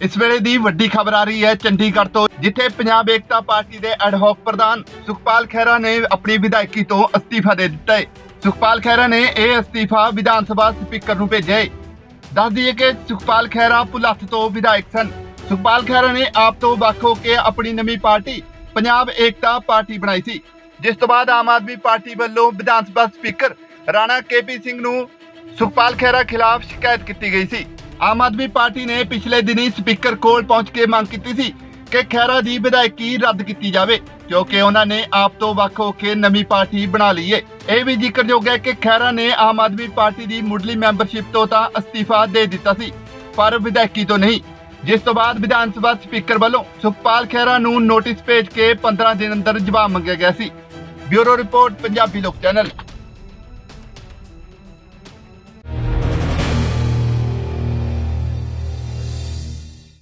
ਇਸ ਵੇਲੇ ਦੀ ਵੱਡੀ ਖਬਰ ਆ ਰਹੀ ਹੈ ਚੰਡੀਗੜ੍ਹ ਤੋਂ, ਜਿੱਥੇ ਪੰਜਾਬ ਏਕਤਾ ਪਾਰਟੀ ਦੇ ਐਡਹੌਕ ਪ੍ਰਧਾਨ ਸੁਖਪਾਲ ਖਹਿਰਾ ਨੇ ਆਪਣੀ ਵਿਧਾਇਕੀ ਤੋਂ ਅਸਤੀਫਾ ਦੇ ਦਿੱਤਾ ਹੈ। ਸੁਖਪਾਲ ਖਹਿਰਾ ਨੇ ਇਹ ਅਸਤੀਫਾ ਵਿਧਾਨ ਸਭਾ ਸਪੀਕਰ ਨੂੰ ਭੇਜਿਆ ਹੈ। ਦੱਸ ਦਈਏ ਕਿ ਸੁਖਪਾਲ ਖਹਿਰਾ ਪੁਲੱਥ ਤੋਂ ਵਿਧਾਇਕ ਸਨ। ਸੁਖਪਾਲ ਖਹਿਰਾ ਨੇ ਆਪ ਤੋਂ ਵੱਖ ਹੋ ਕੇ ਆਪਣੀ ਨਵੀਂ ਪਾਰਟੀ ਪੰਜਾਬ ਏਕਤਾ ਪਾਰਟੀ ਬਣਾਈ ਸੀ, ਜਿਸ ਤੋਂ ਬਾਅਦ ਆਮ ਆਦਮੀ ਪਾਰਟੀ ਵੱਲੋਂ Vidhan Sabha speaker Rana K P Singh ਨੂੰ ਸੁਖਪਾਲ ਖਹਿਰਾ ਖਿਲਾਫ ਸ਼ਿਕਾਇਤ ਕੀਤੀ ਗਈ ਸੀ। ਆਮ ਆਦਮੀ ਪਾਰਟੀ ਨੇ ਪਿਛਲੇ ਦਿਨੀ ਸਪੀਕਰ ਕੋਲ ਪਹੁੰਚ ਕੇ ਮੰਗ ਕੀਤੀ ਸੀ ਕਿ ਖਹਿਰਾ ਦੀ ਵਿਧਾਇਕੀ ਰੱਦ ਕੀਤੀ ਜਾਵੇ ਕਿਉਂਕਿ ਉਹਨਾਂ ਨੇ ਆਪ ਤੋਂ ਵੱਖ ਹੋ ਕੇ ਨਵੀਂ ਪਾਰਟੀ ਬਣਾ ਲਈ ਹੈ ਇਹ ਵੀ ਜ਼ਿਕਰਯੋਗ ਹੈ ਕਿ ਖਹਿਰਾ ਨੇ ਆਮ ਆਦਮੀ ਪਾਰਟੀ ਦੀ ਮੁੱਢਲੀ ਮੈਂਬਰਸ਼ਿਪ ਤੋਂ ਤਾਂ ਅਸਤੀਫਾ ਦੇ ਦਿੱਤਾ ਸੀ, ਪਰ ਵਿਧਾਇਕੀ ਤੋਂ ਨਹੀਂ। ਜਿਸ ਤੋਂ ਬਾਅਦ ਵਿਧਾਨ ਸਭਾ ਸਪੀਕਰ ਵੱਲੋਂ ਸੁਖਪਾਲ ਖਹਿਰਾ ਨੂੰ ਨੋਟਿਸ ਭੇਜ ਕੇ 15 ਦਿਨ ਅੰਦਰ ਜਵਾਬ ਮੰਗਿਆ ਗਿਆ ਸੀ। ਬਿਊਰੋ ਰਿਪੋਰਟ, ਪੰਜਾਬੀ ਲੋਕ ਚੈਨਲ।